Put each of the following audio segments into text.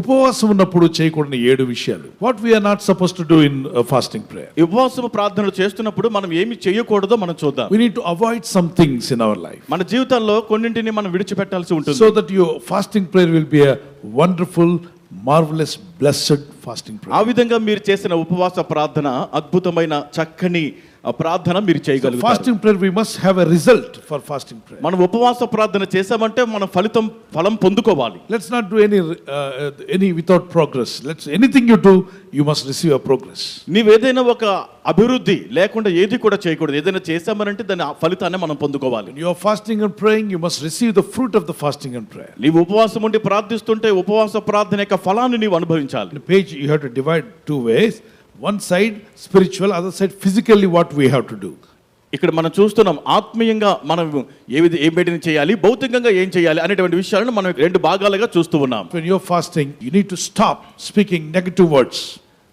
ఉపవాసం ఉన్నప్పుడు చేయకూడని ఏడు విషయాలు. What we are not suppose to do in fasting prayer ఈ ఉపవాసము ప్రార్థనలు చేస్తున్నప్పుడు మనం ఏమి చేయకూడదో మనం చూద్దాం. We need to avoid some things in our life మన జీవితాల్లో కొన్నింటిని మనం విడిచిపెట్టాల్సి ఉంటుంది. So that your fasting prayer will be a wonderful marvellous blessed fasting prayer ఆ విధంగా మీరు చేసిన ఉపవాస ప్రార్థన అద్భుతమైన చక్కని ప్రార్థన మీరు చేయగలుగుతారు. Fasting prayer we must have a result for fasting prayer మనం ఉపవాస ప్రార్థన చేసామంటే మనం ఫలితం ఫలం పొందుకోవాలి. Let's not do any any without progress let's anything you do you must receive a progress నీవేదైనా ఒక అభివృద్ధి లేకుండా ఏది కూడా చేయకూడదు. ఏదైనా చేసామనంటే దాని ఫలితాన్ని మనం పొందుకోవాలి. Are fasting and praying, you must receive the fruit of the fasting and prayer. నీవు ఉపవాసం ఉండి ప్రార్థిస్తుంటే ఉపవాస ప్రార్థన యొక్క ఫలాన్ని నీవు అనుభవించాలి. In the page, you have to divide one side spiritual other side physically what we have to do ఇక్కడ మనం చూస్తున్నాం ఆత్మీయంగా మనం ఏ విధి ఏ మేటిని చేయాలి భౌతికంగా ఏం చేయాలి అనేటువంటి విషయాలను మనం రెండు భాగాలుగా చూస్తూ ఉన్నాం. You fasting you need to stop speaking negative words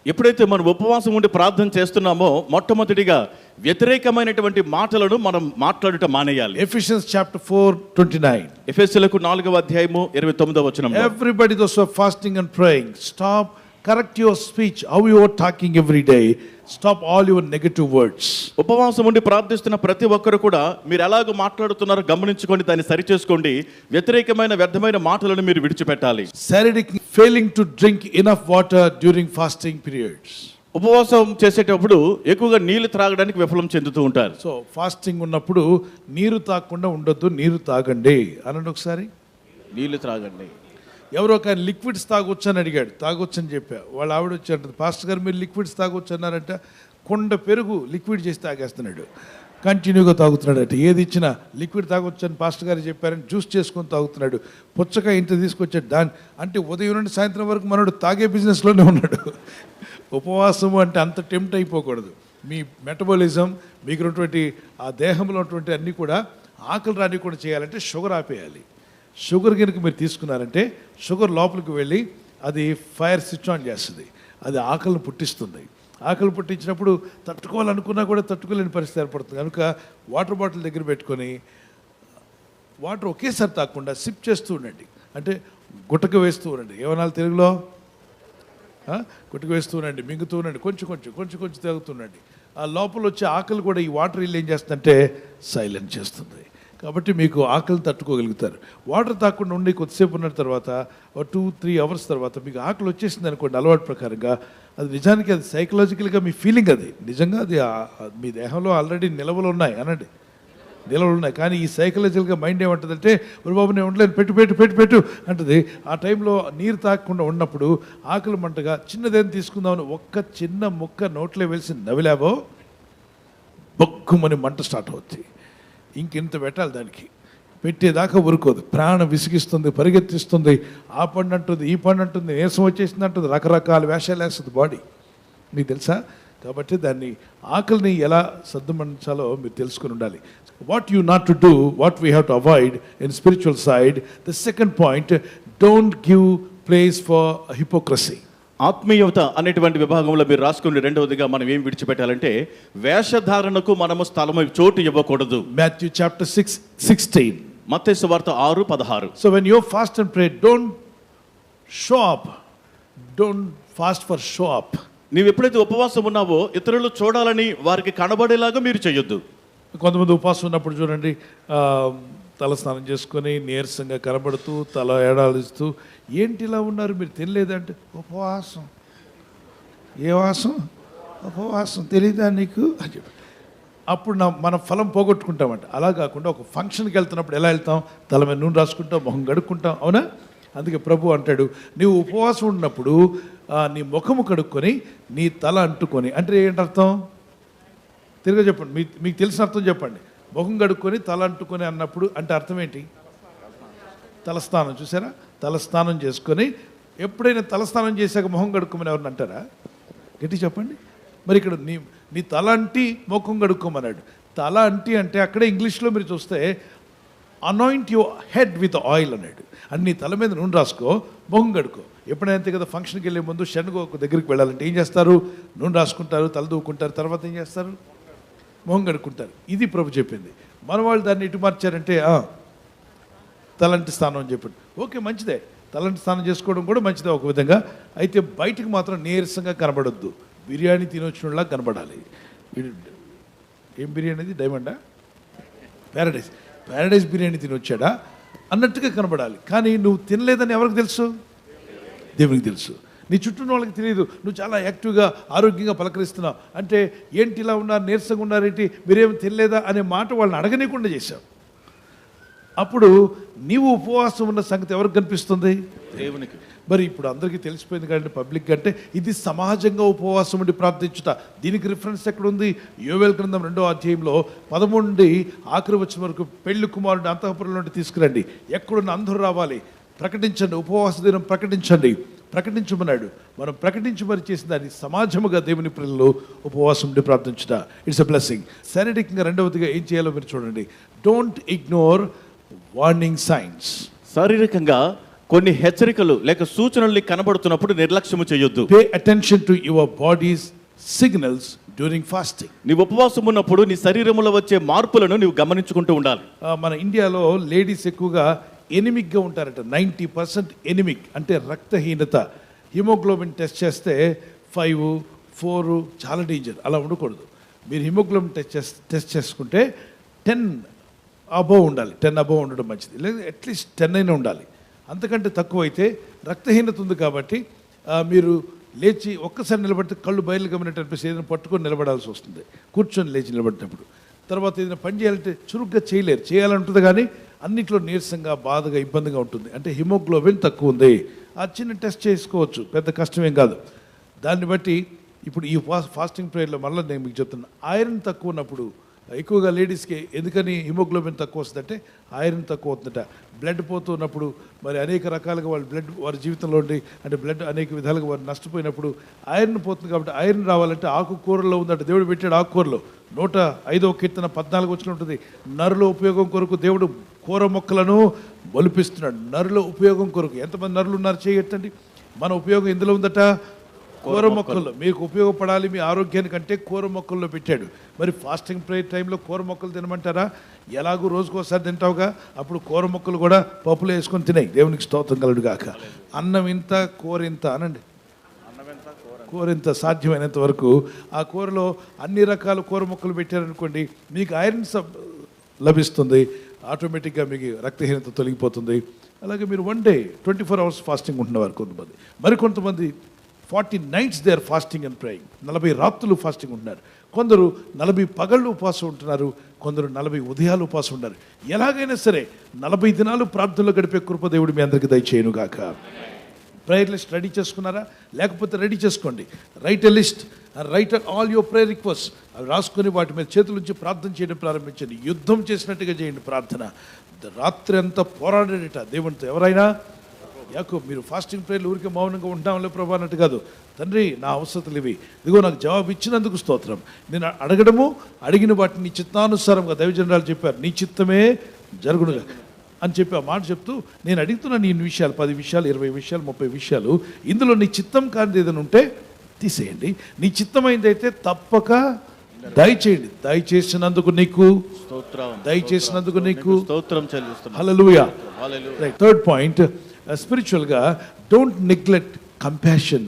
ఎప్పుడైతే మనం ఉపవాసం ఉండి ప్రార్థన చేస్తున్నామో మొట్టమొదటిగా వ్యతిరేకమైనటువంటి మాటలను మనం మాట్లాడటం మానేయాలి. Ephesians chapter four twenty nine ఎఫిషియన్లకు నాలుగవ అధ్యాయము ఇరవై తొమ్మిదో వచ్చిన everybody those fasting and praying stop your speech, how you are talking every day. Stop all your negative words. ఉపవాసం ఉండి ప్రార్థిస్తున్న ప్రతి ఒక్కరు కూడా మీరు ఎలాగ మాట్లాడుతున్నారో గమనించుకోండి దాన్ని సరిచేసుకోండి. వ్యతిరేకమైన వ్యర్థమైన మాటలను మీరు విడిచిపెట్టాలి. Sadic failing to drink enough water during fasting periods. ఉపవాసం చేసేటప్పుడు ఎక్కువగా నీళ్ళు త్రాగడానికి విఫలం చెందుతూ ఉంటారు. సో ఫాస్టింగ్ ఉన్నప్పుడు నీరు తాగకుండా ఉండొద్దు నీరు తాగండి. అనండి ఒకసారి. నీళ్ళు త్రాగండి. ఎవరో ఒక లిక్విడ్స్ తాగొచ్చని అడిగాడు. తాగొచ్చని అని చెప్పా. వాళ్ళ ఆవిడ వచ్చి అంటుంది పాస్టర్ గారు మీరు లిక్విడ్స్ తాగొచ్చన్నారంటే. కొండ పెరుగు లిక్విడ్ చేసి తాగేస్తున్నాడు. కంటిన్యూగా తాగుతున్నాడు అంటే ఏది ఇచ్చినా లిక్విడ్ తాగొచ్చని పాస్టర్ గారు చెప్పారని జ్యూస్ చేసుకొని తాగుతున్నాడు. పుచ్చకాయ ఇంత తీసుకొచ్చాడు. దాని అంటే ఉదయం నుండి సాయంత్రం వరకు మనోడు తాగే బిజినెస్లోనే ఉన్నాడు. ఉపవాసం అంటే అంత టెంప్ట్ అయిపోకూడదు. మీ మెటబాలిజం మీకు ఉన్నటువంటి ఆ దేహంలో ఉన్నటువంటి అన్నీ కూడా ఆకలి రాని కూడా చేయాలంటే షుగర్ ఆపేయాలి. షుగర్ కనుక మీరు తీసుకున్నారంటే షుగర్ లోపలికి వెళ్ళి అది ఫైర్ స్విచ్ ఆన్ చేస్తుంది. అది ఆకలిని పుట్టిస్తుంది. ఆకలి పుట్టించినప్పుడు తట్టుకోవాలనుకున్నా కూడా తట్టుకోలేని పరిస్థితి ఏర్పడుతుంది. కనుక వాటర్ బాటిల్ దగ్గర పెట్టుకొని వాటర్ ఒకేసారి తాకుండా సిప్ చేస్తూ ఉండండి. అంటే గుట్టక వేస్తూ ఉండండి. ఏమనాలి తెలుగులో? గుట్టక వేస్తూ ఉండండి మింగుతూ ఉండండి కొంచెం కొంచెం కొంచెం కొంచెం తాగుతుండండి ఆ లోపల వచ్చే ఆకలి కూడా ఈ వాటర్ వీళ్ళు ఏం చేస్తుందంటే సైలెంట్ చేస్తుంది. కాబట్టి మీకు ఆకలిని తట్టుకోగలుగుతారు. వాటర్ తాకుండా ఉండి కొద్దిసేపు ఉన్న తర్వాత టూ త్రీ అవర్స్ తర్వాత మీకు ఆకలి వచ్చేసింది అనుకోండి అలవాటు ప్రకారంగా అది నిజానికి అది సైకలాజికల్గా మీ ఫీలింగ్ అది. నిజంగా అది మీ దేహంలో ఆల్రెడీ నిలవలు ఉన్నాయి అనండి. నిలవలు ఉన్నాయి. కానీ ఈ సైకలాజికల్గా మైండ్ ఏమంటుందంటే "ఒరే బాబు నేను ఉండలేను. పెట్టు పెట్టు పెట్టు పెట్టు అంటది. ఆ టైంలో నీరు తాగకుండా ఉన్నప్పుడు ఆకలి మంటగా చిన్నదేం తీసుకుందామని ఒక్క చిన్న ముక్క నోట్లో వేసి నవిలావో బొక్కుమని మంట స్టార్ట్ అవుతుంది ఇంకెంత పెట్టాలి దానికి? పెట్టేదాకా ఉరుకోదు ప్రాణం విసిగిస్తుంది పరిగెత్తిస్తుంది. ఆ పండు అంటుంది ఈ పండు అంటుంది నీరసం వచ్చేసింది అంటుంది. రకరకాల వేషాలు వేస్తుంది బాడీ. మీకు తెలుసా? కాబట్టి దాన్ని ఆకలిని ఎలా సర్దుమణించాలో మీరు తెలుసుకుని ఉండాలి. What you not to do what we have to avoid in spiritual side the second point don't give place for hypocrisy ఆత్మీయత అనేటువంటి విభాగంలో మీరు రాసుకుని రెండవదిగా మనం ఏం విడిచిపెట్టాలంటే వేషధారణకు మనము స్థలము చోటు ఇవ్వకూడదు మాథ్యూ చాప్టర్ సిక్స్ సిక్స్టీన్ మత్తయి వార్త ఆరు పదహారు when you fast and pray, don't show up. Don't fast for show up. నీవు ఎప్పుడైతే ఉపవాసం ఉన్నావో ఇతరులు చూడాలని వారికి కనబడేలాగా మీరు చేయొద్దు కొంతమంది ఉపవాసం ఉన్నప్పుడు చూడండి తల స్నానం చేసుకొని నీరసంగా కనబడుతూ తల ఏడాలిస్తూ ఏంటి ఇలా ఉన్నారు? మీరు తెలియలేదంటే ఉపవాసం. ఏ వాసం ఉపవాసం తెలియదా నీకు? అని చెప్పి. అప్పుడు నా మన ఫలం పోగొట్టుకుంటామంట. అలా కాకుండా ఒక ఫంక్షన్కి వెళ్తున్నప్పుడు ఎలా వెళ్తాం? తల మీద నూనె రాసుకుంటాం మొహం గడుక్కుంటాం అవునా? అందుకే ప్రభు అంటాడు నీవు ఉపవాసం ఉన్నప్పుడు నీ ముఖము కడుక్కొని నీ తల అంటుకొని అంటే ఏంటి అర్థం తిరిగి చెప్పండి. మీకు మీకు తెలిసిన అర్థం చెప్పండి. ముఖం కడుక్కొని తల అంటుకొని అన్నప్పుడు అంటే అర్థం ఏంటి? తలస్నానం చూసారా? తలస్నానం చేసుకొని ఎప్పుడైనా తలస్నానం చేశాక మొహం కడుక్కోమని ఎవరిని అంటారా? గట్టి చెప్పండి. మరి ఇక్కడ నీ నీ తల అంటి ముఖం కడుక్కోమన్నాడు. తల అంటి అంటే అక్కడే ఇంగ్లీష్లో మీరు చూస్తే anoint your head with oil అన్నాడు. అని నీ తల మీద నూనె రాసుకో మొహం కడుకో ఎప్పుడైతే కదా ఫంక్షన్కి వెళ్ళే ముందు షణ్గో ఒక దగ్గరికి వెళ్ళాలంటే ఏం చేస్తారు? నూనె రాసుకుంటారు తల దూకుంటారు తర్వాత ఏం చేస్తారు? మొహం కడుక్కుంటారు. ఇది ప్రభు చెప్పింది. మన వాళ్ళు దాన్ని ఇటు మార్చారంటే తలంటి స్థానం అని చెప్పాడు. ఓకే మంచిదే. తలంటి స్నానం చేసుకోవడం కూడా మంచిదే ఒక విధంగా. అయితే బయటికి మాత్రం నీరసంగా కనబడొద్దు. బిర్యానీ తినొచ్చినలా కనబడాలి. ఏం బిర్యానీ అది? డైమండా? ప్యారడైజ్ ప్యారడైజ్ బిర్యానీ తినొచ్చాడా? అన్నట్టుగా కనబడాలి. కానీ నువ్వు తినలేదని ఎవరికి తెలుసు? దేవునికి తెలుసు. నీ చుట్టూ ఉన్న వాళ్ళకి తెలియదు. నువ్వు చాలా యాక్టివ్గా ఆరోగ్యంగా పలకరిస్తున్నావు. అంటే ఏంటి ఇలా ఉన్నారు నీరసంగా ఉన్నారేంటి మీరేం తినలేదా అనే మాట వాళ్ళని అడగనీయకుండా చేశావు. అప్పుడు నీవు ఉపవాసం ఉన్న సంగతి ఎవరికి కనిపిస్తుంది? దేవునికి. మరి ఇప్పుడు అందరికీ తెలిసిపోయింది కానీ పబ్లిక్ అంటే ఇది సమాజంగా ఉపవాసం ఉండి ప్రార్థించుట. దీనికి రిఫరెన్స్ ఎక్కడ ఉంది యోవేల్ గ్రంథం రెండో అధ్యాయంలో పదమూడు నుండి ఆఖరి వచ్చిన వరకు పెళ్ళి కుమారుడు అంతఃపురం నుండి తీసుకురండి. ఎక్కడున్న అందరూ రావాలి. ప్రకటించండి. ఉపవాస దినం ప్రకటించండి. ప్రకటించమన్నాడు మనం ప్రకటించమని చేసిన దాన్ని సమాజముగా దేవుని పిల్లలు ఉపవాసం ప్రార్థించుట. ఇట్స్ ఎ బ్లెస్సింగ్ శారీరకంగా రెండవదిగా ఏం చేయాలో మీరు చూడండి. డోంట్ ఇగ్నోర్ వార్నింగ్ సైన్స్ శారీరకంగా కొన్ని హెచ్చరికలు లేక సూచనల్ని కనబడుతున్నప్పుడు నిర్లక్ష్యము చేయొద్దు. Pay attention to your body's signals during fasting నీ ఉపవాసం ఉన్నప్పుడు నీ శరీరంలో వచ్చే మార్పులను నీవు గమనించుకుంటూ ఉండాలి. మన ఇండియాలో లేడీస్ ఎక్కువగా ఎనిమిక్గా ఉంటారట. నైంటీ పర్సెంట్ ఎనిమిక్ అంటే రక్తహీనత. హిమోగ్లోబిన్ టెస్ట్ చేస్తే ఫైవ్ ఫోర్ చాలా డేంజర్. అలా ఉండకూడదు. మీరు హిమోగ్లోబిన్ టెస్ట్ చేస్ టెస్ట్ చేసుకుంటే టెన్ అబోవ్ ఉండాలి. టెన్ అబోవ్ ఉండడం మంచిది. లేదా అట్లీస్ట్ టెన్ అయినా ఉండాలి. అంతకంటే తక్కువ అయితే రక్తహీనత ఉంది కాబట్టి మీరు లేచి ఒక్కసారి నిలబడితే కళ్ళు బయలు గమనినట్టు అనిపిస్తే ఏదైనా పట్టుకొని నిలబడాల్సి వస్తుంది. కూర్చొని లేచి నిలబడినప్పుడు. తర్వాత ఏదైనా పని చేయాలంటే చురుగ్గా చేయలేరు. చేయాలంటుంది కానీ అన్నిట్లో నీరసంగా బాధగా ఇబ్బందిగా ఉంటుంది. అంటే హిమోగ్లోబిన్ తక్కువ ఉంది. ఆ చిన్న టెస్ట్ చేసుకోవచ్చు. పెద్ద కష్టమేం కాదు. దాన్ని బట్టి ఇప్పుడు ఈ ఫాస్ట్ ఫాస్టింగ్ ప్రేయర్లో మళ్ళీ నేను మీకు చెప్తున్నా. ఐరన్ తక్కువ ఉన్నప్పుడు ఎక్కువగా లేడీస్కి ఎందుకని హిమోగ్లోబిన్ తక్కువ వస్తుందంటే ఐరన్ తక్కువ అవుతుందట. బ్లడ్ పోతున్నప్పుడు మరి అనేక రకాలుగా వాళ్ళ బ్లడ్ వారి జీవితంలో ఉండి అంటే బ్లడ్ అనేక విధాలుగా వారు నష్టపోయినప్పుడు ఐరన్ పోతుంది కాబట్టి ఐరన్ రావాలంటే ఆకుకూరలో ఉందంట. దేవుడు పెట్టాడు ఆకుకూరలో నూట ఐదో కీర్తన పద్నాలుగు వచ్చిన ఉంటుంది నరుల ఉపయోగం కొరకు దేవుడు కూర మొక్కలను బలిపిస్తున్నాడు నరుల ఉపయోగం కొరకు. ఎంతమంది నరులు ఉన్నారు చేయట్టండి మన ఉపయోగం ఎందులో ఉందట? కూర మొక్కల్లో. మీకు ఉపయోగపడాలి మీ ఆరోగ్యానికి అంటే కూర మొక్కల్లో పెట్టాడు. మరి ఫాస్టింగ్ ప్రేయర్ టైంలో కూర మొక్కలు తినమంటారా? ఎలాగో రోజుకోసారి తింటావుగా? అప్పుడు కూర మొక్కలు కూడా పప్పులో వేసుకొని తినాయి. దేవునికి స్తోత్రం కలడు గాక. అన్నం ఇంత కూర ఇంత అనండి. కూర ఇంత సాధ్యమైనంత వరకు ఆ కూరలో అన్ని రకాల కూర మొక్కలు పెట్టారనుకోండి మీకు ఐరన్ సబ్ లభిస్తుంది. ఆటోమేటిక్గా మీకు రక్తహీనత తొలగిపోతుంది. అలాగే మీరు one day twenty four hours fasting ఉంటున్నవారు కొంతమంది. మరి కొంతమంది forty nights they are fasting and praying నలభై రాత్రులు ఫాస్టింగ్ ఉంటున్నారు. కొందరు నలభై పగళ్ళు ఉపాసం ఉంటున్నారు. కొందరు నలభై ఉదయాలు ఉపాసం ఉన్నారు ఎలాగైనా సరే నలభై దినాలు ప్రార్థనలో గడిపే కృపదేవుడు మీ అందరికీ దయచేయనుగాక. ప్రేయర్ లిస్ట్ రెడీ చేసుకున్నారా? లేకపోతే రెడీ చేసుకోండి. Write a list write all your prayer request అవి రాసుకొని వాటి మీద చేతుల నుంచి ప్రార్థన చేయడం ప్రారంభించండి. యుద్ధం చేసినట్టుగా చేయండి ప్రార్థన. రాత్రి అంతా పోరాడేట దేవునితో. ఎవరైనా? యాకో మీరు ఫాస్టింగ్ ప్రేయర్లు ఊరికే మౌనంగా ఉంటాంలే ప్రభా అన్నట్టు కాదు. తండ్రి నా అవసరతలు ఇవి. ఇదిగో నాకు జవాబు ఇచ్చినందుకు స్తోత్రం. నేను అడగడము అడిగిన వాటిని నీ చిత్తానుసారంగా దైవజనరాలు చెప్పారు. నీ చిత్తమే జరుగునుగా. అని చెప్పి ఆ మాట చెప్తూ నేను అడుగుతున్న నీ విషయాలు పది విషయాలు ఇరవై విషయాలు ముప్పై విషయాలు ఇందులో నీ చిత్తం కానిది ఏదైనా ఉంటే తీసేయండి. నీ చిత్తమైందైతే తప్పక దయచేయండి. దయచేసినందుకు నీకు దయచేసినందుకు నీకు. రైట్ థర్డ్ పాయింట్ స్పిరిచువల్గా don't neglect compassion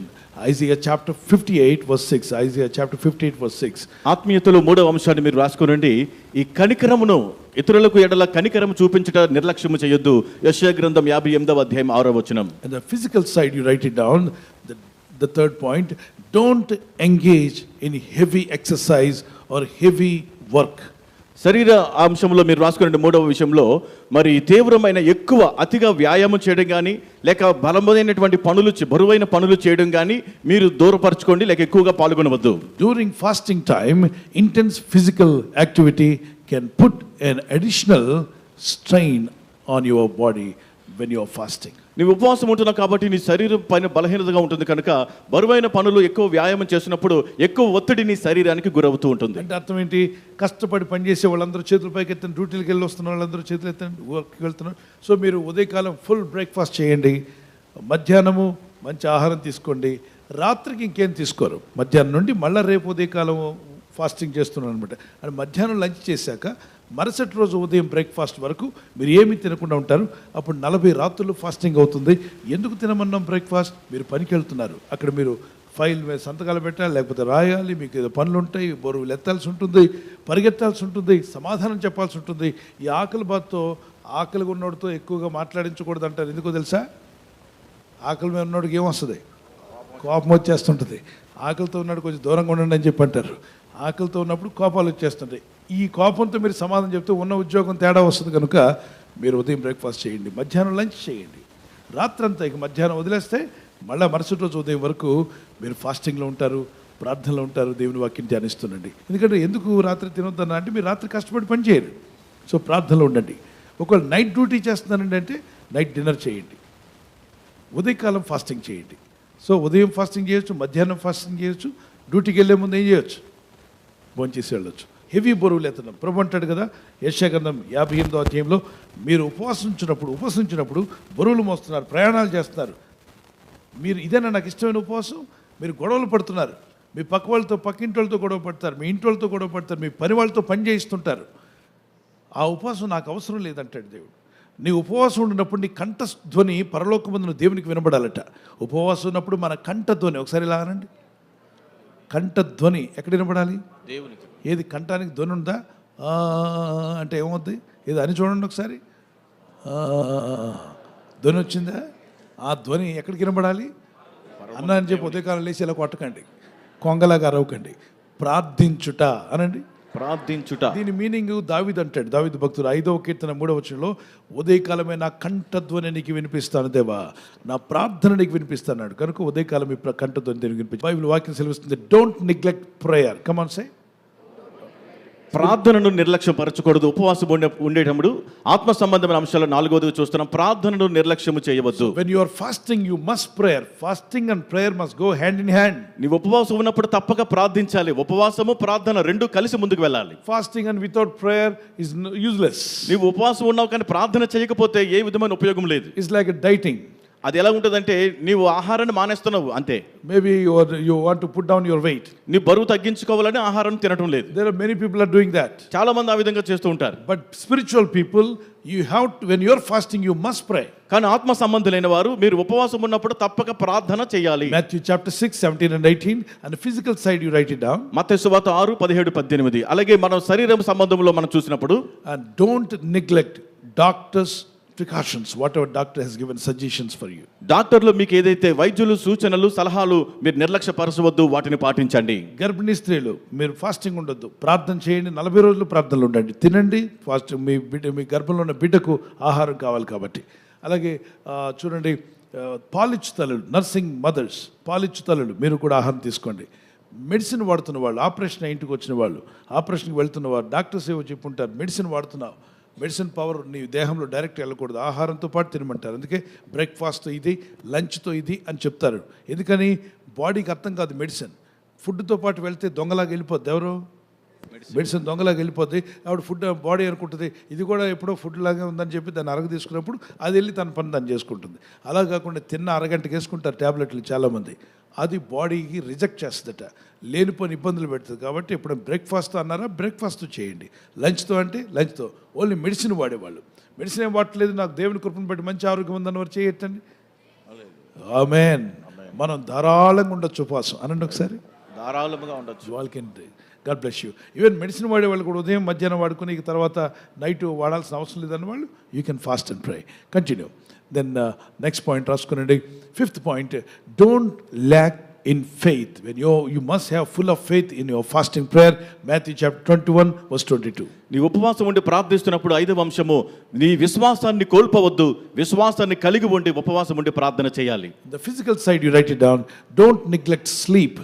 Isaiah chapter fifty eight verse six Isaiah chapter fifty eight verse six ఆత్మీయతలో మూడవ అంశాన్ని మీరు రాసుకోనండి ఈ కనికరమును ఇతరులకు ఎడల కనికరము చూపించుట నిర్లక్ష్యము చేయొద్దు యశయ గ్రంథం యాభై ఎనిమిదవ అధ్యాయం ఆరో వచనం physical side, you write it down. The, the third point, don't engage in heavy exercise or heavy work. శరీర అంశంలో మీరు రాసుకునే మూడవ విషయంలో మరి తీవ్రమైన ఎక్కువ అతిగా వ్యాయామం చేయడం కానీ లేక బలమైనటువంటి పనులు బరువైన పనులు చేయడం కానీ మీరు దూరపరచుకోండి లేక ఎక్కువగా పాల్గొనవద్దు. During fasting time intense physical activity can put an additional strain on your body when you are fasting. నీవు ఉపవాసం ఉంటున్నావు కాబట్టి నీ శరీరం పైన బలహీనతగా ఉంటుంది కనుక బరువైన పనులు ఎక్కువ వ్యాయామం చేసినప్పుడు ఎక్కువ ఒత్తిడి నీ శరీరానికి గురవుతూ ఉంటుంది. అంటే అర్థం ఏంటి? కష్టపడి పనిచేసే వాళ్ళందరూ చేతుల పైకి ఎత్తండి డ్యూటీలకు వెళ్ళి వస్తున్న వాళ్ళందరూ చేతులు ఎత్తండి వర్క్కి వెళ్తున్నారు సో మీరు ఉదయకాలం ఫుల్ బ్రేక్ఫాస్ట్ చేయండి. మధ్యాహ్నము మంచి ఆహారం తీసుకోండి. రాత్రికి ఇంకేం తీసుకోరు. మధ్యాహ్నం నుండి మళ్ళీ రేపు ఉదయకాలం ఫాస్టింగ్ చేస్తున్నాను అనమాట అని మధ్యాహ్నం లంచ్ చేశాక మరుసటి రోజు ఉదయం బ్రేక్ఫాస్ట్ వరకు మీరు ఏమీ తినకుండా ఉంటారు. అప్పుడు నలభై రాత్రులు ఫాస్టింగ్ అవుతుంది. ఎందుకు తినమన్నాం బ్రేక్ఫాస్ట్ మీరు పనికి వెళ్తున్నారు. అక్కడ మీరు ఫైల్ మీద సంతకాలు పెట్టాలి లేకపోతే రాయాలి మీకు ఏదో పనులు ఉంటాయి బరువులు ఎత్తాల్సి ఉంటుంది పరిగెత్తాల్సి ఉంటుంది సమాధానం చెప్పాల్సి ఉంటుంది. ఈ ఆకలి బాధతో ఆకలిగా ఉన్నోడితో ఎక్కువగా మాట్లాడించకూడదు అంటారు. ఎందుకో తెలుసా? ఆకలి మీద ఉన్నోడికి ఏమొస్తుంది కోపం వచ్చేస్తుంటుంది. ఆకలితో ఉన్నాడు కొంచెం దూరంగా ఉండండి అని చెప్పి అంటారు. ఆకలితో ఉన్నప్పుడు కోపాలు వచ్చేస్తుంటాయి. ఈ కోపంతో మీరు సమాధానం చెప్తే ఉన్న ఉద్యోగం తేడా వస్తుంది కనుక మీరు ఉదయం బ్రేక్ఫాస్ట్ చేయండి మధ్యాహ్నం లంచ్ చేయండి. రాత్రంతా ఇక మధ్యాహ్నం వదిలేస్తే మళ్ళీ మరుసటి రోజు ఉదయం వరకు మీరు ఫాస్టింగ్లో ఉంటారు ప్రార్థనలో ఉంటారు దేవుని వాక్యం ధ్యానిస్తుండండి. ఎందుకంటే ఎందుకు రాత్రి తినొద్దన్నా అంటే మీరు రాత్రి కష్టపడి పని చేయరు. సో ప్రార్థనలో ఉండండి. ఒకవేళ నైట్ డ్యూటీ చేస్తున్నానండి అంటే నైట్ డిన్నర్ చేయండి. ఉదయకాలం ఫాస్టింగ్ చేయండి. సో ఉదయం ఫాస్టింగ్ చేయొచ్చు మధ్యాహ్నం ఫాస్టింగ్ చేయొచ్చు డ్యూటీకి వెళ్ళే ముందు ఏం చేయొచ్చు? భోంచేసి వెళ్ళొచ్చు. హెవీ బరువులు ఎత్తడం. ప్రభు అంటాడు కదా యశాగంధం యాభై ఎనిమిదో అధ్యాయంలో మీరు ఉపవాసించినప్పుడు ఉపవసించినప్పుడు బరువులు మోస్తున్నారు ప్రయాణాలు చేస్తున్నారు. మీరు ఇదేనా నాకు ఇష్టమైన ఉపవాసం? మీరు గొడవలు పడుతున్నారు. మీ పక్క వాళ్ళతో పక్కింటి వాళ్ళతో గొడవ పడతారు మీ ఇంటి వాళ్ళతో గొడవ పడతారు మీ పని వాళ్ళతో పని చేయిస్తుంటారు. ఆ ఉపవాసం నాకు అవసరం లేదంటాడు దేవుడు. నీ ఉపవాసం ఉన్నప్పుడు నీ కంఠ ధ్వని పరలోకమందున దేవునికి వినబడాలట. ఉపవాసం ఉన్నప్పుడు మన కంఠ ధ్వని ఒకసారి ఇలా అనండి. కంఠ ధ్వని ఎక్కడ వినబడాలి దేవునికి. ఏది కంఠానికి ధ్వని ఉందా? అంటే ఏమవుద్ది? ఏది అని చూడండి ఒకసారి. ధ్వని వచ్చిందా? ఆ ధ్వని ఎక్కడికి వినబడాలి అన్న అని చెప్పి ఉదయకాలం లేచి ఇలా కొట్టకండి. కొంగలాగా అరవకండి. ప్రార్థించుట అనండి. ప్రార్థించుట. దీని మీనింగ్ దావిద్ అంటాడు. దావిద్ భక్తుడు ఐదవ కీర్తన మూడవ వచనంలో ఉదయకాలమే నా కంఠధ్వని నీకు వినిపిస్తాను దేవా. నా ప్రార్థన నీకు వినిపిస్తాను కనుక ఉదయకాలం ఇప్పుడు కంఠధ్వని దేవునికి వినిపించి బైబిల్ వాక్యం సెలవిస్తుంది don't neglect prayer come on say ప్రార్థనను నిర్లక్ష్యం పరచకూడదు ఉపవాసం ఉండే ఉండేటప్పుడు ఆత్మ సంబంధమైన అంశాలు నాలుగోది చూస్తున్నాం. ప్రార్థనను నిర్లక్ష్యము చేయవద్దు. When you are fasting you must prayer fasting and prayer must go hand in hand నీవు ఉపవాసం ఉన్నప్పుడు తప్పక ప్రార్థించాలి. ఉపవాసము ప్రార్థన రెండు కలిసి ముందుకు వెళ్ళాలి. Fasting and without prayer is useless నీవు ఉపవాసం ఉన్నావు కానీ ప్రార్థన చేయకపోతే ఏ విధమైన ఉపయోగం లేదు. ఇట్స్ లైక్ డైటింగ్ అది ఎలా ఉంటుందంటే నీవు ఆహారాన్ని మానేస్తున్నావు అంతే. Maybe you you want to put down your weight నీ బరువు తగ్గించుకోవాలని ఆహారం తినటం లేదు. There are many people are doing that చాలా మంది ఆ విధంగా చేస్తూ ఉంటారు. But spiritual people you have when you're fasting you must pray కానీ ఆత్మ సంబంధులైన వారు మీరు ఉపవాసం ఉన్నప్పుడు తప్పక ప్రార్థన చేయాలి. Chapter 6, 17 and 18. And the physical side, you write it down. మత సువాత ఆరు పదిహేడు పద్దెనిమిది. అలాగే మనం శరీరం సంబంధంలో మనం చూసినప్పుడు And don't neglect doctors' precautions, whatever doctor has given suggestions for you. డాక్టర్లు మీకు ఏదైతే వైద్యులు సూచనలు సలహాలు మీరు నిర్లక్ష్యపరచవద్దు వాటిని పాటించండి. గర్భిణీ స్త్రీలు మీరు ఫాస్టింగ్ ఉండొద్దు. ప్రార్థన చేయండి నలభై రోజులు ప్రార్థనలు ఉండండి. తినండి ఫాస్ట్ మీ బిడ్డ మీ గర్భంలో ఉన్న బిడ్డకు ఆహారం కావాలి కాబట్టి. అలాగే చూడండి పాలిచ్చు తల్లులు నర్సింగ్ మదర్స్ పాలిచ్చు తల్లులు మీరు కూడా ఆహారం తీసుకోండి. మెడిసిన్ వాడుతున్న వాళ్ళు ఆపరేషన్ ఇంటికి వచ్చిన వాళ్ళు ఆపరేషన్కి వెళ్తున్న వారు డాక్టర్స్ ఏవో చెప్పుంటారు మెడిసిన్ వాడుతున్నావు. మెడిసిన్ పవర్ నీ దేహంలో డైరెక్ట్ వెళ్ళకూడదు. ఆహారంతో పాటు తినమంటారు. అందుకే బ్రేక్ఫాస్ట్ ఇది లంచ్తో ఇది అని చెప్తారు. ఎందుకని? బాడీకి అర్థం కాదు మెడిసిన్. ఫుడ్తో పాటు వెళ్తే దొంగలాగా వెళ్ళిపోద్ది ఎవరు? మెడిసిన్. దొంగలాగా వెళ్ళిపోద్ది. ఆవిడ ఫుడ్ బాడీ అనుకుంటుంది. ఇది కూడా ఎప్పుడో ఫుడ్ లాగా ఉందని చెప్పి దాన్ని అరగ తీసుకున్నప్పుడు అది వెళ్ళి తన పని దాన్ని చేసుకుంటుంది. అలా కాకుండా తిన్న అరగంటకి వేసుకుంటారు ట్యాబ్లెట్లు చాలామంది. అది బాడీకి రిజెక్ట్ చేస్తుందట. లేనిపోని ఇబ్బందులు పెడుతుంది కాబట్టి ఇప్పుడు బ్రేక్ఫాస్ట్ అన్నారా? బ్రేక్ఫాస్ట్ చేయండి. లంచ్తో అంటే లంచ్తో. ఓన్లీ మెడిసిన్ వాడేవాళ్ళు. మెడిసిన్ ఏం వాడట్లేదు నాకు దేవుని కృపను బట్టి మంచి ఆరోగ్యం ఉందని వారు చేయట్టండి ఆమెన్. మనం ధారాళంగా ఉండొచ్చు ఉపవాసం. అనండి ఒకసారి. ధారాళముగా ఉండొచ్చు. Can God bless you even medicine వాడే వాళ్ళు కూడా ఉదయం మధ్యాహ్నం వాడుకుని తర్వాత నైట్ వాడాల్సిన అవసరం లేదని వాళ్ళు you can fast and pray continue then next point రాసుకునండి fifth point don't lack in faith when you you must have full of faith in your fasting prayer Matthew chapter twenty one verse twenty two నీ ఉపవాసం ఉండి ప్రార్థిస్తున్నప్పుడు ఐదవ అంశము నీ విశ్వాసాన్ని కోల్పోవద్దు విశ్వాసాన్ని కలిగి ఉండి ఉపవాసం ఉండి ప్రార్థన చేయాలి The physical side, you write it down. Don't neglect sleep.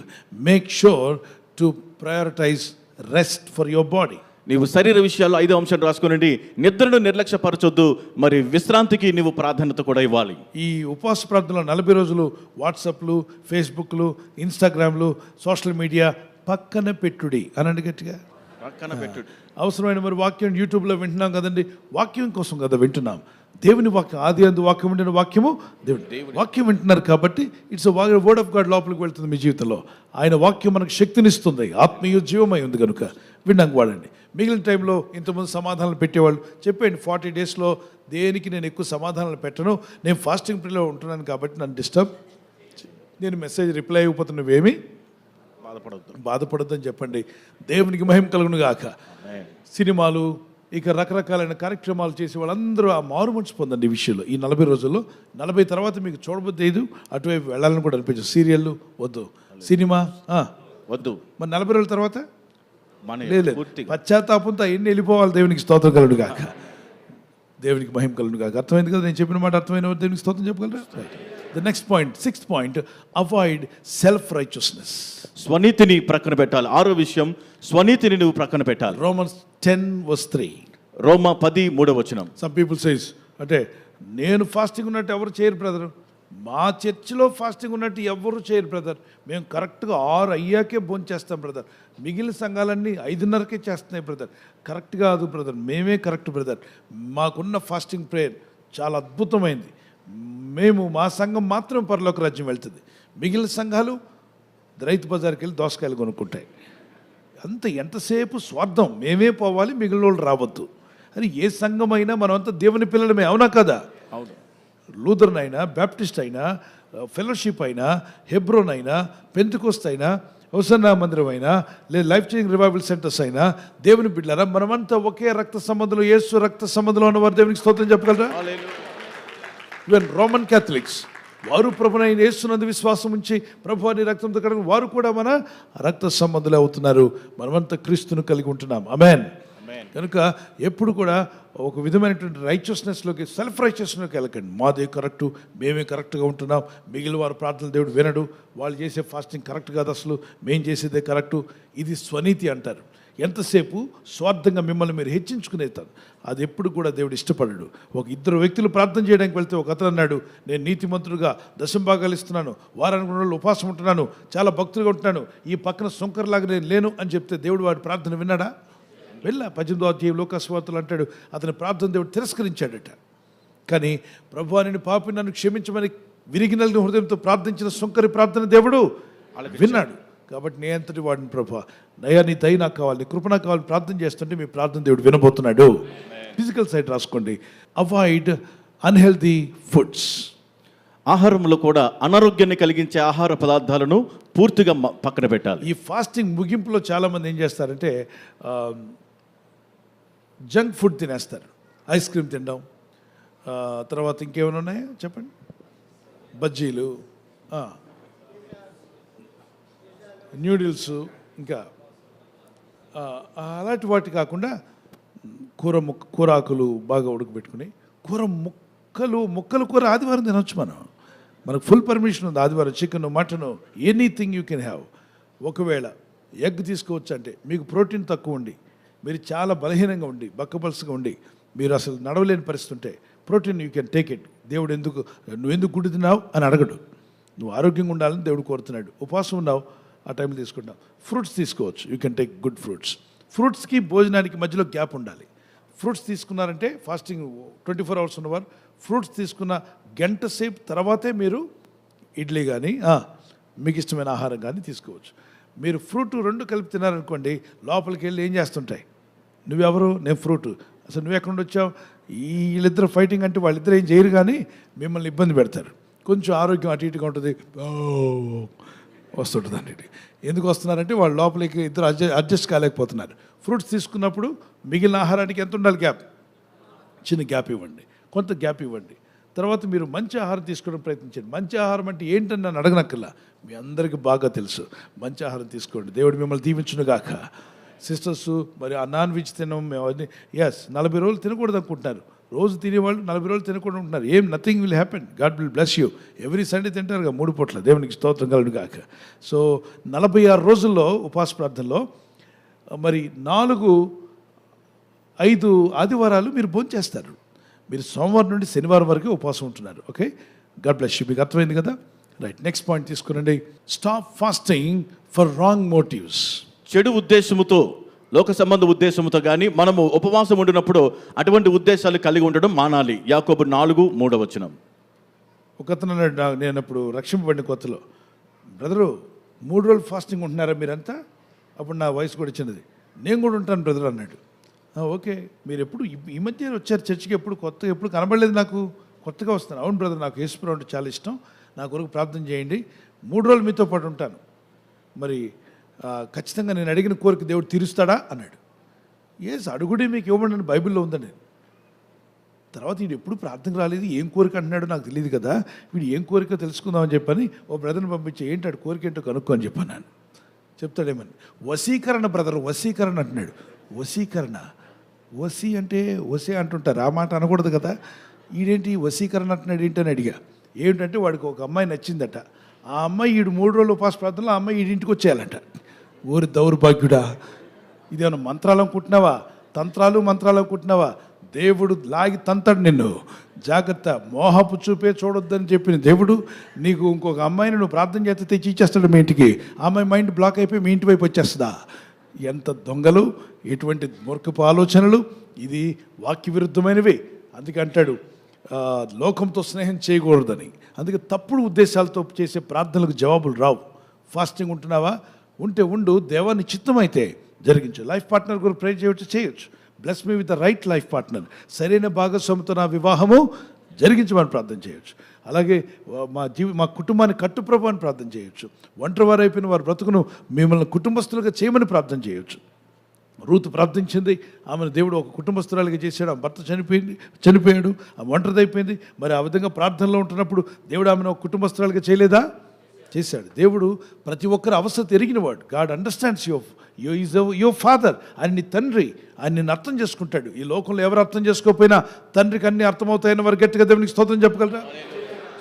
Make sure to prioritize rest for your body. నీవు శరీర విషయాల్లో ఐదో అంశం రాసుకునండి నిద్రను నిర్లక్ష్యపరచొద్దు మరి విశ్రాంతికి నీవు ప్రాధాన్యత కూడా ఇవ్వాలి. ఈ ఉపవాస ప్రార్థనలో నలభై రోజులు వాట్సాప్లు ఫేస్బుక్లు ఇన్స్టాగ్రామ్లు సోషల్ మీడియా పక్కన పెట్టుడి. అనండి గట్టిగా. పక్కన పెట్టు అవసరమైన మరి వాక్యం యూట్యూబ్లో వింటున్నాం కదండి వాక్యం కోసం కదా వింటున్నాం. దేవుని వాక్యం ఆది అందు వాక్యం ఉండిన వాక్యము దేవుని వాక్యం వింటున్నారు కాబట్టి ఇట్స్ వర్డ్ ఆఫ్ గాడ్ లోపలికి వెళ్తుంది మీ జీవితంలో. ఆయన వాక్యం మనకు శక్తినిస్తుంది ఆత్మీయ జీవమై ఉంది కనుక విన్నాక వాడండి. మిగిలిన టైంలో ఇంతమంది సమాధానాలు పెట్టేవాళ్ళు చెప్పండి ఫార్టీ డేస్లో దేనికి నేను ఎక్కువ సమాధానాలు పెట్టను నేను ఫాస్టింగ్ ప్రిలో ఉంటున్నాను కాబట్టి నన్ను డిస్టర్బ్ నేను మెసేజ్ రిప్లై అయిపోతే నువ్వేమి? బాధపడద్దు. బాధపడొద్దని చెప్పండి. దేవునికి మహిమ కలుగును గాక. సినిమాలు ఇక రకరకాలైన కార్యక్రమాలు చేసే వాళ్ళందరూ ఆ మారు మనసు పొందండి ఈ విషయంలో. ఈ నలభై రోజుల్లో నలభై తర్వాత మీకు చూడబుద్ది లేదు అటువైపు వెళ్ళాలని కూడా అనిపించదు. సీరియళ్ళు వద్దు. సినిమా. వద్దు. మరి నలభై రోజుల తర్వాత? లేదు పశ్చాత్తాపంతో ఎన్ని వెళ్ళిపోవాలి దేవునికి స్తోత్రం కలుడు గాక దేవునికి మహిమ కలుడు గాక అర్థమైంది కదా? నేను చెప్పిన మాట అర్థమైన దేవునికి స్తోత్రం చెప్పగలరా? The next point sixth point avoid self righteousness స్వనీతిని ప్రక్కన పెట్టాలి. ఆరో విషయం స్వనీతిని నువ్వు ప్రక్కన పెట్టాలి. రోమన్స్ టెన్ వస్ త్రీ రోమా పది మూడో వచనం. సమ్ పీపుల్ సైజ్ అంటే నేను ఫాస్టింగ్ ఉన్నట్టు ఎవరు చేయరు బ్రదర్ మా చర్చిలో ఫాస్టింగ్ ఉన్నట్టు ఎవరు చేయరు బ్రదర్ మేము కరెక్ట్గా ఆరు అయ్యాకే భోంచేస్తాం బ్రదర్ మిగిలిన సంఘాలన్నీ ఐదున్నరకే చేస్తున్నాయి బ్రదర్ కరెక్ట్ కాదు బ్రదర్ మేమే కరెక్ట్ బ్రదర్ మాకున్న ఫాస్టింగ్ ప్రేయర్ చాలా అద్భుతమైంది. మేము మా సంఘం మాత్రం పరలోక రాజ్యం వెళ్తుంది. మిగిలిన సంఘాలు రైతు బజార్కి వెళ్ళి దోసకాయలు కొనుక్కుంటాయి. అంత ఎంతసేపు స్వార్థం? మేమే పోవాలి మిగిలిన వాళ్ళు రావద్దు. అని ఏ సంఘం అయినా మనమంతా దేవుని పిల్లలమే అవునా కదా? అవును. లూథరన్ అయినా బ్యాప్టిస్ట్ అయినా ఫెలోషిప్ అయినా హెబ్రోన్ అయినా పెంతుకోస్త్ అయినా హౌసన్నా మందిరం అయినా లేదా లైఫ్ చేంజింగ్ రివైవల్ సెంటర్స్ అయినా దేవుని బిడ్డారా మనమంతా ఒకే రక్త సంబంధంలో యేసు రక్త సంబంధంలో ఉన్నవారు దేవునికి స్తోత్రం చెప్పగలరా? ఈవెన్ రోమన్ క్యాథలిక్స్ వారు ప్రభునైన యేసునందు విశ్వాసం ఉంచి ప్రభు అని రక్తంతో కడిగిన వారు కూడా మన రక్త సంబంధులు అవుతున్నారు. మనమంతా క్రీస్తును కలిగి ఉంటున్నాం. అమెన్ కనుక ఎప్పుడు కూడా ఒక విధమైనటువంటి రైచియస్నెస్లోకి సెల్ఫ్ రైచియస్లోకి వెళ్ళకండి. మాదే కరెక్టు మేమే కరెక్ట్గా ఉంటున్నాం. మిగిలిన వారి ప్రార్థనలు దేవుడు వినడు. వాళ్ళు చేసే ఫాస్టింగ్ కరెక్ట్ కాదు అసలు. మేం చేసేదే కరెక్టు ఇది స్వనీతి అంటారు. ఎంతసేపు స్వార్థంగా మిమ్మల్ని మీరు హెచ్చించుకునేతారు అది ఎప్పుడు కూడా దేవుడు ఇష్టపడడు. ఒక ఇద్దరు వ్యక్తులు ప్రార్థన చేయడానికి వెళ్తే ఒక అతను అన్నాడు నేను నీతిమంతుడుగా దశంభాగాలు ఇస్తున్నాను వారానికి రెండు రోజులు ఉపవాసం ఉంటున్నాను చాలా భక్తులుగా ఉంటున్నాను ఈ పక్కన సుంకర్లాగా నేను లేను అని చెప్తే దేవుడు వాడి ప్రార్థన విన్నాడా? వెళ్ళా. పద్దెనిమిదో అధ్యాయం లోకస్వార్తలు అంటాడు అతని ప్రార్థన దేవుడు తిరస్కరించాడట. కానీ ప్రభు నేను పాపి నన్ను క్షమించమని విరిగి నలిగిన హృదయంతో ప్రార్థించిన సుంకరి ప్రార్థన దేవుడు విన్నాడు. కాబట్టి నే అంతటి వాడిని ప్రభా. నయా నీ దయ నాకు కావాలి నీ కృప నాకు కావాలి ప్రార్థన చేస్తుంటే మీ ప్రార్థన దేవుడు వినబోతున్నాడు. ఫిజికల్ సైడ్ రాసుకోండి. అవాయిడ్ అన్హెల్దీ ఫుడ్స్ ఆహారంలో కూడా అనారోగ్యాన్ని కలిగించే ఆహార పదార్థాలను పూర్తిగా పక్కన పెట్టాలి. ఈ ఫాస్టింగ్ ముగింపులో చాలామంది ఏం చేస్తారంటే జంక్ ఫుడ్ తినేస్తారు. ఐస్ క్రీమ్ తినడం. తర్వాత ఇంకేమైనా ఉన్నాయా? చెప్పండి. బజ్జీలు. న్యూడిల్స్ ఇంకా అలాంటి వాటి కాకుండా కూర ముక్క కూరాకులు బాగా ఉడకబెట్టుకుని కూర ముక్కలు ముక్కలు కూర ఆదివారం తినొచ్చు మనం. మనకు ఫుల్ పర్మిషన్ ఉంది ఆదివారం chicken mutton anything you can have. ఒకవేళ ఎగ్ తీసుకోవచ్చు అంటే మీకు ప్రోటీన్ తక్కువ ఉండి మీరు చాలా బలహీనంగా ఉండి బక్కపలుసుగా ఉండి మీరు అసలు నడవలేని పరిస్థితి ఉంటే protein you can take it. దేవుడు ఎందుకు నువ్వు ఎందుకు గుడి తిన్నావు? అని అడగడు. నువ్వు ఆరోగ్యంగా ఉండాలని దేవుడు కోరుతున్నాడు. ఉపవాసం ఉన్నావు ఆ టైంలో తీసుకుంటాం. ఫ్రూట్స్ తీసుకోవచ్చు. You can take good fruits ఫ్రూట్స్కి భోజనానికి మధ్యలో గ్యాప్ ఉండాలి. ఫ్రూట్స్ తీసుకున్నారంటే ఫాస్టింగ్ ట్వంటీ ఫోర్ అవర్స్ ఉన్నవారు ఫ్రూట్స్ తీసుకున్న గంట సేపు తర్వాతే మీరు ఇడ్లీ కానీ మీకు ఇష్టమైన ఆహారం కానీ తీసుకోవచ్చు. మీరు ఫ్రూట్ రెండు కలిపి తిన్నారనుకోండి లోపలికి వెళ్ళి ఏం చేస్తుంటాయి? నువ్వెవరు? నేను ఫ్రూట్ అసలు నువ్వు ఎక్కడి నుండి వచ్చావు? వీళ్ళిద్దరు ఫైటింగ్ అంటే వాళ్ళిద్దరు ఏం చేయరు కానీ మిమ్మల్ని ఇబ్బంది పెడతారు. కొంచెం ఆరోగ్యం అటు ఇటుగా ఉంటుంది. వస్తుంటుందండి ఎందుకు వస్తున్నారంటే వాళ్ళు లోపలికి ఇద్దరు అడ్జస్ట్ అడ్జస్ట్ కాలేకపోతున్నారు. ఫ్రూట్స్ తీసుకున్నప్పుడు మిగిలిన ఆహారానికి ఎంత ఉండాలి గ్యాప్? చిన్న గ్యాప్ ఇవ్వండి. కొంత గ్యాప్ ఇవ్వండి. తర్వాత మీరు మంచి ఆహారం తీసుకోవడం ప్రయత్నించండి. మంచి ఆహారం అంటే ఏంటని నన్ను అడగనక్కర్లా. మీ అందరికీ బాగా తెలుసు. మంచి ఆహారం తీసుకోండి. దేవుడు మిమ్మల్ని దీవించునుగాక సిస్టర్స్ మరి ఆ నాన్ వెజ్ తినం మేము అవన్నీ ఎస్ నలభై రోజులు తినకూడదు అనుకుంటున్నారు రోజు తినేవాళ్ళు నలభై రోజులు తినకుండా ఉంటున్నారు. ఏం nothing will happen God will bless you every Sunday తింటారుగా మూడు పూట్ల. దేవునికి స్తోత్రం కలను కాక సో నలభై ఆరు రోజుల్లో ఉపాస ప్రార్థనలో మరి నాలుగు ఐదు ఆదివారాలు మీరు భోంచేస్తారు మీరు సోమవారం నుండి శనివారం వరకు ఉపవాసం ఉంటున్నారు. ఓకే గాడ్ బ్లెస్ యూ మీకు అర్థమైంది కదా? రైట్ నెక్స్ట్ పాయింట్ తీసుకురండి. Stop fasting for wrong motives చెడు ఉద్దేశముతో లోక సంబంధ ఉద్దేశంతో కానీ మనము ఉపవాసం ఉండినప్పుడు అటువంటి ఉద్దేశాలు కలిగి ఉండడం మానాలి. యాకోబు నాలుగు మూడవ వచనం. ఒక అతను అన్నాడు నేను ఇప్పుడు రక్షింపబడిన కొత్తలో. బ్రదరు మూడు రోజులు ఫాస్టింగ్ ఉంటున్నారా మీరంతా? అప్పుడు నా వయసు కూడా చిన్నది. నేను కూడా ఉంటాను బ్రదర్ అన్నాడు. ఓకే. మీరు ఎప్పుడు ఈ- మధ్య వచ్చారు చర్చికి ఎప్పుడు కొత్తగా ఎప్పుడు కనబడలేదు నాకు? కొత్తగా వస్తాను. అవును బ్రదర్ నాకు యేసుప్రభు అంటే చాలా ఇష్టం. నా కొరకు ప్రార్థన చేయండి. మూడు రోజులు మీతో పాటు ఉంటాను. మరి ఖచ్చితంగా నేను అడిగిన కోరిక దేవుడు తీరుస్తాడా? అన్నాడు. ఏస్ అడుగుడే మీకు ఇవ్వమని బైబిల్లో ఉందండి తర్వాత వీడు ఎప్పుడు ప్రార్థనకు రాలేదు ఏం కోరిక అంటున్నాడో నాకు తెలియదు కదా. వీడు ఏం కోరిక తెలుసుకుందామని చెప్పని ఓ బ్రదర్ని పంపించి ఏంటి కోరిక ఏంటో కనుక్కో అని చెప్పాను నేను చెప్తాడేమని వశీకరణ బ్రదర్ వశీకరణ అంటున్నాడు. వశీకరణ? వసి అంటే వసి అంటుంటారు ఆ మాట అనకూడదు కదా. ఈడేంటి వశీకరణ అంటున్నాడు ఏంటని అడిగా. ఏంటంటే వాడికి ఒక అమ్మాయి నచ్చిందట. ఆ అమ్మాయి ఈడు మూడు రోజులు ఉపాస ప్రార్థనలో ఆ అమ్మాయి ఈడింటికి వచ్చేయాలంట. ఊరి దౌర్భాగ్యుడా. ఇదేమన్నా మంత్రాలు అనుకుంటున్నావా తంత్రాలు మంత్రాలు అనుకుంటున్నావా దేవుడు లాగి తంతాడు నిన్ను. జాగ్రత్త మోహపు చూపే చూడొద్దని చెప్పిన దేవుడు నీకు ఇంకొక అమ్మాయిని నువ్వు ప్రార్థన చేస్తే తెచ్చి ఇచ్చేస్తాడు మీ ఇంటికి. అమ్మాయి మైండ్ బ్లాక్ అయిపోయి మీ ఇంటి వైపు వచ్చేస్తుందా? ఎంత దొంగలు ఎటువంటి మూర్ఖపు ఆలోచనలు. ఇది వాక్య విరుద్ధమైనవి అందుకే అంటాడు లోకంతో స్నేహం చేయకూడదని. అందుకే తప్పుడు ఉద్దేశాలతో చేసే ప్రార్థనలకు జవాబులు రావు. ఫాస్టింగ్ ఉంటున్నావా? ఉంటే ఉండు దేవాన్ని చిత్తమైతే జరిగించు. లైఫ్ పార్ట్నర్ కూడా ప్రే చేయవచ్చు చేయొచ్చు. Bless me with the right life partner సరైన భాగస్వామితో నా వివాహము జరిగించమని ప్రార్థన చేయొచ్చు. అలాగే మా జీవి మా కుటుంబాన్ని కట్టుప్రభు అని ప్రార్థన చేయొచ్చు. ఒంటరి వారు అయిపోయిన వారి బ్రతుకును మిమ్మల్ని కుటుంబస్తులుగా చేయమని ప్రార్థన చేయొచ్చు. రూతు ప్రార్థించింది ఆమెను దేవుడు ఒక కుటుంబస్తురాలిగా చేశాడు ఆమె భర్త చనిపోయింది చనిపోయాడు ఆమె ఒంటరిదైపోయింది. మరి ఆ విధంగా ప్రార్థనలో ఉంటున్నప్పుడు దేవుడు ఆమెను ఒక కుటుంబస్తురాలిగా చేయలేదా? చేశాడు. దేవుడు ప్రతి ఒక్కరు అవస్థ ఎరిగినవాడు. God understands your yo is your father ఆయన నీ తండ్రి. ఆయన నిన్ను అర్థం చేసుకుంటాడు. ఈ లోకంలో ఎవరు అర్థం చేసుకోకపోయినా తండ్రికి అన్ని అర్థమవుతాయని వారు గట్టిగా దేవునికి స్తోత్రం చెప్పగలరా?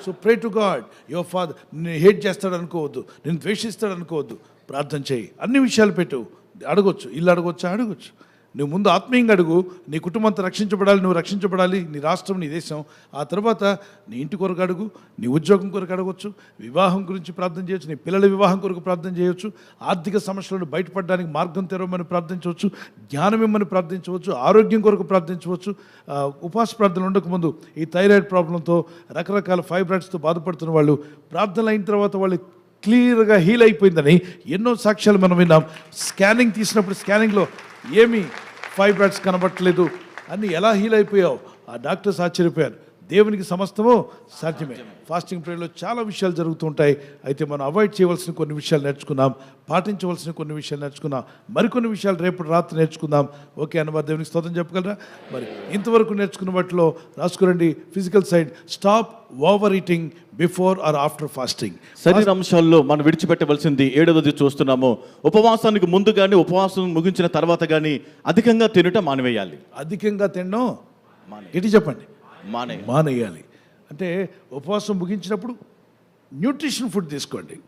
So pray to God your father నేను హేట్ చేస్తాడు అనుకోవద్దు. నేను ద్వేషిస్తాడు అనుకోవద్దు. ప్రార్థన చేయి. అన్ని విషయాలు పెట్టు. అడగొచ్చు. ఇల్లు అడగొచ్చా? అడగొచ్చు. నువ్వు ముందు ఆత్మీయంగా అడుగు. నీ కుటుంబంతో రక్షించబడాలి నువ్వు రక్షించబడాలి. నీ రాష్ట్రం నీ దేశం. ఆ తర్వాత నీ ఇంటి కొరకు అడుగు నీ ఉద్యోగం కొరకు అడగవచ్చు వివాహం గురించి ప్రార్థన చేయొచ్చు నీ పిల్లల వివాహం కొరకు ప్రార్థన చేయొచ్చు ఆర్థిక సమస్యలను బయటపడడానికి మార్గం తెరవమని ప్రార్థించవచ్చు జ్ఞానం ఇమ్మని ప్రార్థించవచ్చు ఆరోగ్యం కొరకు ప్రార్థించవచ్చు. ఉపాస ఉపవాస ప్రార్థనలు ఉండకముందు ఈ థైరాయిడ్ ప్రాబ్లంతో రకరకాల ఫైబ్రాయిడ్స్తో బాధపడుతున్న వాళ్ళు ప్రార్థనలు అయిన తర్వాత వాళ్ళు క్లియర్గా హీల్ అయిపోయిందని ఎన్నో సాక్ష్యాలు మనం విన్నాం. స్కానింగ్ తీసినప్పుడు స్కానింగ్లో ఏమి ఫైబ్రాయిడ్స్ కనబట్టలేదు అన్ని ఎలా హీల్ అయిపోయావు? ఆ డాక్టర్స్ ఆశ్చర్యపోయారు. దేవునికి సమస్తము సాధ్యమే. ఫాస్టింగ్ ప్రేయర్లో చాలా విషయాలు జరుగుతూ ఉంటాయి అయితే మనం అవాయిడ్ చేయవలసిన కొన్ని విషయాలు నేర్చుకున్నాం పాటించవలసిన కొన్ని విషయాలు నేర్చుకున్నాం మరికొన్ని విషయాలు రేపు రాత్రి నేర్చుకుందాం. ఓకే అన్నవారు దేవునికి స్తోత్రం చెప్పగలరా? మరి ఇంతవరకు నేర్చుకున్న వాటిలో రాసుకురండి. Physical side stop over eating before or after fasting శరీర అంశాల్లో మనం విడిచిపెట్టవలసింది ఏడవది చూస్తున్నాము. ఉపవాసానికి ముందు కానీ ఉపవాసం ముగించిన తర్వాత కానీ అధికంగా తినుట మానివేయాలి. అధికంగా తినడం. ఎటు చెప్పండి. మానే మానేయాలి. అంటే ఉపవాసం ముగించినప్పుడు న్యూట్రిషన్ ఫుడ్ తీసుకోండి.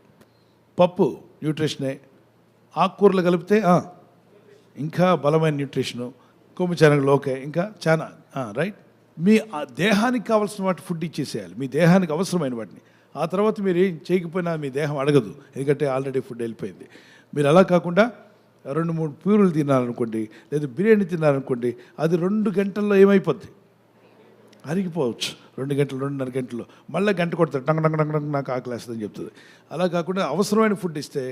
పప్పు న్యూట్రిషనే. ఆకుకూరలు కలిపితే ఇంకా బలమైన న్యూట్రిషను. కొమ్ము శనగలు ఓకే ఇంకా చాలా రైట్? మీ దేహానికి కావాల్సిన వాటి ఫుడ్ ఇచ్చేసేయాలి. మీ దేహానికి అవసరమైన వాటిని. ఆ తర్వాత మీరు ఏం చేయకపోయినా మీ దేహం అడగదు. ఎందుకంటే ఆల్రెడీ ఫుడ్ వెళ్ళిపోయింది. మీరు అలా కాకుండా రెండు మూడు పూరులు తినాలనుకోండి లేదా బిర్యానీ తినాలనుకోండి అది రెండు గంటల్లో ఏమైపోద్ది? అరిగిపోవచ్చు. రెండు గంటలు రెండున్నర గంటలు. మళ్ళీ గంట కొడతాడు టంగ టంగ టంగ టంగ నాకు ఆకలేస్తుందని చెప్తుంది. అలా కాకుండా అవసరమైన ఫుడ్ ఇస్తే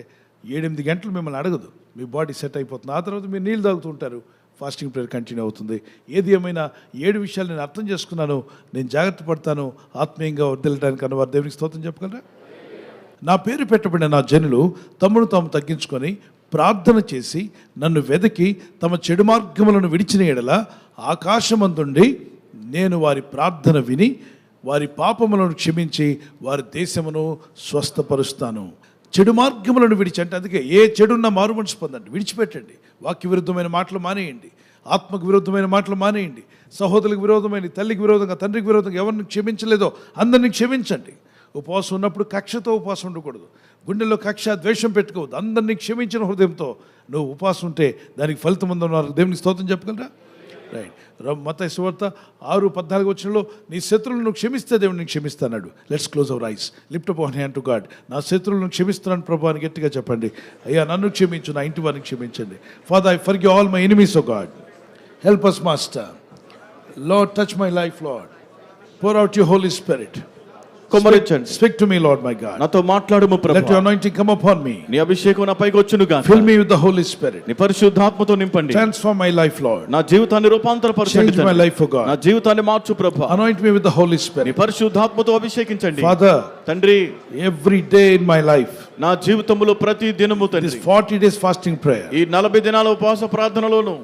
ఏడెనిమిది గంటలు మిమ్మల్ని అడగదు. మీ బాడీ సెట్ అయిపోతుంది. ఆ తర్వాత మీరు నీళ్ళు తాగుతుంటారు ఫాస్టింగ్ ప్రేయర్ కంటిన్యూ అవుతుంది. ఏది ఏమైనా ఏడు విషయాలు నేను అర్థం చేసుకున్నాను నేను జాగ్రత్త పడతాను ఆత్మీయంగా వర్దిల్లడానికి అన్న వారు దేవునికి స్తోత్రం చెప్పగలరా? నా పేరు పెట్టబడిన నా జనులు తమను తాము తగ్గించుకొని ప్రార్థన చేసి నన్ను వెదకి తమ చెడు మార్గములను విడిచిన ఎడల ఆకాశమందుండి నేను వారి ప్రార్థన విని వారి పాపములను క్షమించి వారి దేశమును స్వస్థపరుస్తాను. చెడు మార్గములను విడిచంటే అందుకే ఏ చెడున్న మారు మనసు పొందండి. విడిచిపెట్టండి. వాక్య విరుద్ధమైన మాటలు మానేయండి. ఆత్మకు విరుద్ధమైన మాటలు మానేయండి. సహోదరులకు విరోధమైన తల్లికి విరోధంగా తండ్రికి విరోధంగా ఎవరిని క్షమించలేదో అందరిని క్షమించండి. ఉపవాసం ఉన్నప్పుడు కక్షతో ఉపవాసం ఉండకూడదు. గుండెల్లో కక్ష ద్వేషం పెట్టుకోవద్దు. అందరినీ క్షమించిన హృదయంతో నువ్వు ఉపవాసం ఉంటే దానికి ఫలితం ఉందన్నారు దేవునికి స్తోత్రం చెప్పగలరా? రైట్ మత సువార్త ఆరు పద్నాలుగు వచ్చినలో నీ శత్రువులను క్షమిస్తే దేవుడు నేను క్షమిస్తాడు let's close our eyes lift up on hand to God నా శత్రువులను క్షమిస్తున్నాను ప్రభు అని గట్టిగా చెప్పండి. అయ్యా నన్ను క్షమించు నా ఇంటి వారిని క్షమించండి. Father I for all my enemies O God help us master Lord touch my life Lord pour out you Holy Spirit కుమ్మరించండి speak to me Lord my God నాతో మాట్లాడుము let your anointing come upon me నీ అభిషేకం నా పైకి వచ్చును గాక. Fill me with the Holy Spirit నీ పరిశుద్ధాత్మతో నింపండి. ట్రాన్స్ఫార్మ్ మై లైఫ్ లార్డ్ నా జీవితాన్ని రూపాంతరపరచండి చేంజ్ మై. లైఫ్ నా గాడ్ జీవితాన్ని మార్చు ప్రభు. Anoint me with the holy నీ spirit పరిశుద్ధాత్మతో అభిషేకించండి. Father తండ్రి. every day in my life నా జీవితంలో ప్రతి దినము this తండ్రి. 40 days fasting prayer. ఈ నలభై దినాల ఉపవాస ప్రార్థనలోను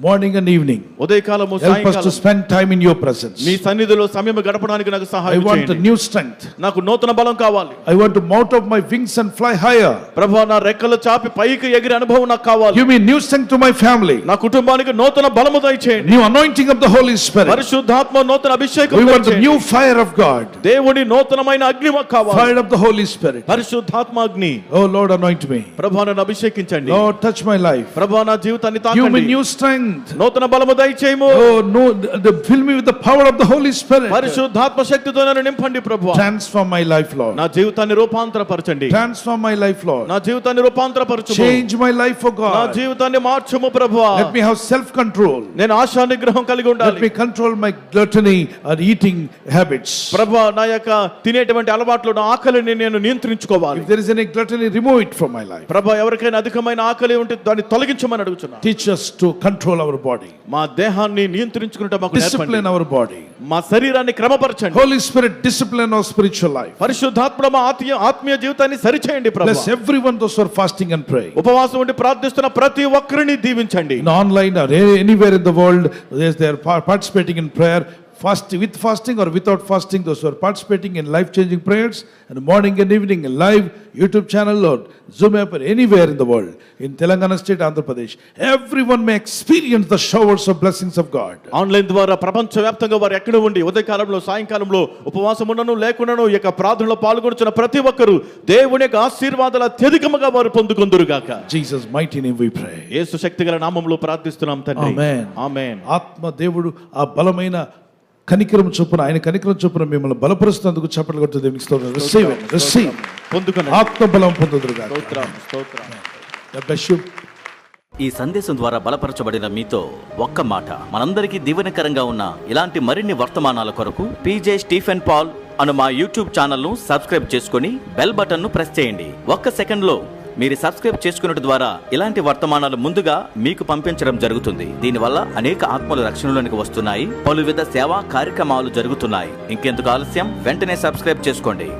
morning and evening ఉదయకాలము help us to సాయంకాలం spend time in your presence మీ సన్నిధిలో సమయం గడపడానికి నాకు i సహాయం want a చేయండి new strength నాకు నూతన బలం కావాలి i want to mount up my wings and fly higher ప్రభు నా రెక్కలు చాపి పైకి ఎగిరే అనుభవం నాకు కావాలి give me new strength to my family నా కుటుంబానికి నూతన బలము దయచేయండి new anointing of the holy spirit పరిశుద్ధాత్మ నూతన అభిషేకం we want the దయచేయండి. new fire of god దేవుని నూతనమైన అగ్ని మాకు కావాలి fire of the holy spirit పరిశుద్ధాత్మ అగ్ని oh lord anoint me ప్రభు నన్ను అభిషేకించండి lord touch my life ప్రభు నా జీవితాన్ని give me తాకండి new strength నూతన బలము దయచేయము oh no the, fill me with the power of the holy spirit పరిశుద్ధాత్మ శక్తితో నన్ను నింపండి ప్రభు transform my life lord నా జీవితాన్ని రూపాంతరపరచండి transform my life lord నా జీవితాన్ని రూపాంతరపరచు Change my life, oh నా God. జీవితాన్ని మార్చుము ప్రభు Let me have self control. నేను ఆశా నిగ్రహం కలిగి Let ఉండాలి me control my gluttony and eating habits. ప్రభు నా యొక్క తినేటువంటి అలవాట్లు నా ఆకలిని నేను నియంత్రించుకోవాలి If there is any gluttony, remove it from my life. ప్రభు ఎవరికైనా అధికమైన ఆకలి ఉంటే దాన్ని తొలగించమని అడుగుతున్నా Teach us to control control our body మా దేహాన్ని నియంత్రించుకునేట మాకు డిసిప్లిన్ అవర్ బాడీ మా శరీరాన్ని క్రమపరచండి. Holy Spirit discipline of spiritual life పరిశుద్ధాత్మడ మా ఆత్మీయ ఆత్మీయ జీవితాన్ని సరిచేయండి ప్రభు. Bless everyone those for fasting and pray ఉపవాసం ఉండి ప్రార్థిస్తున్న ప్రతి ఒక్కరిని దీవించండి. Online or anywhere in the world they're participating in prayer fasting with fasting or without fasting those are participating in life changing prayers and morning and evening live YouTube ఛానల్లో Zoom app anywhere in the world in Telangana state Andhra Pradesh every one may experience the showers of blessings of God online ద్వారా ప్రపంచవ్యాప్తంగా వారు ఎక్కడ ఉండి ఉదయకాలంలో సాయంకాలంలో ఉపవాసం ఉండను లేకుండాను యొక్క ప్రార్థనలో పాల్గొనుచున్న ప్రతి ఒక్కరూ దేవుని యొక్క ఆశీర్వాదాల తెదికమగా వారు పొందుకుందరుగాక. Jesus mighty name we pray Yesu శక్తిగల నామంలో ప్రార్థిస్తున్నాం తండ్రి. ఆమేన్ ఆమేన్ ఆత్మ దేవుడు ఆ బలమైన కనికరం చొప్పున ఆయన కనికరం చొప్పున మిమ్మల్ని బలపరుస్తున్నందుకు చప్పట్లు కొట్టు దేవునికి స్తోత్రం. రిసీవ్ రిసీవ్ పొందుకొని ఆత్మ బలం పొందుదురుగా స్తోత్రం స్తోత్రం. Bless you. ఈ సందేశం ద్వారా బలపరచబడిన మీతో ఒక్క మాట. మనందరికీ దీవెనకరంగా ఉన్న ఇలాంటి మరిన్ని వర్తమానాల కొరకు పీజే స్టీఫెన్ పాల్ అను మా యూట్యూబ్ ఛానల్ను సబ్స్క్రైబ్ చేసుకొని బెల్ బటన్ను ప్రెస్ చేయండి. ఒక్క సెకండ్లో మీరు సబ్స్క్రైబ్ చేసుకున్నట్టు ద్వారా ఇలాంటి వర్తమానాలు ముందుగా మీకు పంపించడం జరుగుతుంది. దీనివల్ల అనేక ఆత్మలు రక్షణలోనికి వస్తున్నాయి. పలు విధ సేవా కార్యక్రమాలు జరుగుతున్నాయి. ఇంకెందుకు ఆలస్యం? వెంటనే సబ్స్క్రైబ్ చేసుకోండి.